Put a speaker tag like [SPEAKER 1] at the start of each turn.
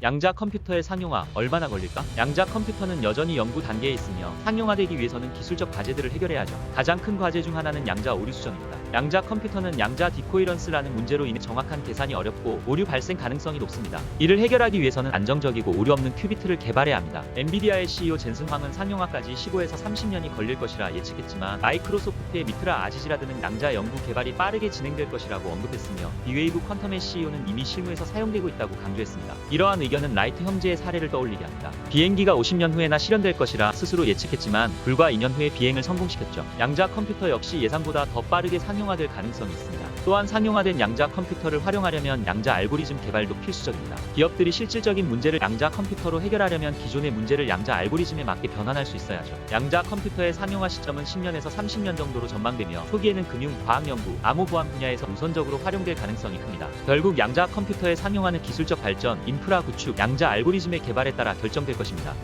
[SPEAKER 1] 양자 컴퓨터의 상용화 얼마나 걸릴까? 양자 컴퓨터는 여전히 연구 단계에 있으며 상용화되기 위해서는 기술적 과제들을 해결해야 하죠. 가장 큰 과제 중 하나는 양자 오류 수정입니다. 양자 컴퓨터는 양자 디코이런스라는 문제로 인해 정확한 계산이 어렵고 오류 발생 가능성이 높습니다. 이를 해결하기 위해서는 안정적이고 오류 없는 큐비트를 개발해야 합니다. 엔비디아의 CEO 젠슨 황은 상용화까지 15에서 30년이 걸릴 것이라 예측했지만 마이크로소프트의 미트라 아지지라 등은 양자 연구 개발이 빠르게 진행될 것이라고 언급했으며 비웨이브 퀀텀의 CEO는 이미 실무에서 사용되고 있다고 강조했습니다. 이러한 의견은 라이트 형제의 사례를 떠올리게 합니다. 비행기가 50년 후에나 실현될 것이라 스스로 예측했지만 불과 2년 후에 비행을 성공시켰죠. 양자 컴퓨터 역시 예상보다 더 빠르게 상용화될 가능성이 있습니다. 또한 상용화된 양자 컴퓨터를 활용하려면 양자 알고리즘 개발도 필수적입니다. 기업들이 실질적인 문제를 양자 컴퓨터로 해결하려면 기존의 문제를 양자 알고리즘에 맞게 변환할 수 있어야죠. 양자 컴퓨터의 상용화 시점은 10년에서 30년 정도로 전망되며 초기에는 금융, 과학연구, 암호보안 분야에서 우선적으로 활용될 가능성이 큽니다. 결국 양자 컴퓨터의 상용화는 기술적 발전, 인프라 구축, 양자 알고리즘의 개발에 따라 결정될 것입니다.